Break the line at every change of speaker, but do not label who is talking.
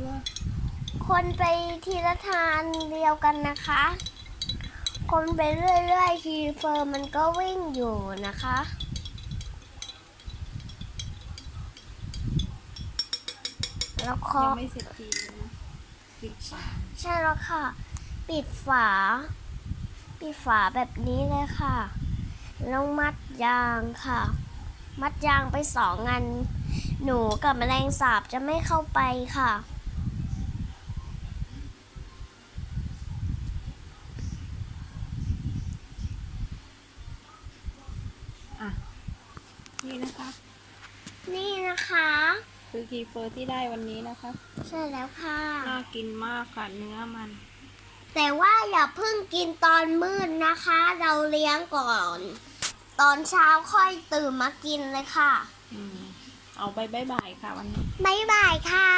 ด้วย
คนไปทีละทานเดียวกันนะคะ คนไปเรื่อยๆทีเฟอร์มันก็วิ่งอยู่นะคะแล้วเค
ยั
อง
ไม่เสร็จทีเลยนะปิดฝา
ใช่แล้วค่ะ ปิดฝา ปิดฝาแบบนี้เลยค่ะแล้วมัดยางค่ะ มัดยางไปสองอัน หนูกับแมลงสาบจะไม่เข้าไปค่ะ
อะ นี่นะคะ
นี่นะคะ
คือคีเฟอร์ที่ได้วันนี้นะคะ
ใช่แล้วค่ะ
น่ากินมากค่ะเนื้อมัน
แต่ว่าอย่าเพิ่งกินตอนมืดนะคะ เราเลี้ยงก่อน ตอนเช้าค่อยตื่นมากินเลยค่ะ
อืมเอาไปบายบายค่ะวันนี้
บ๊ายบายค่ะ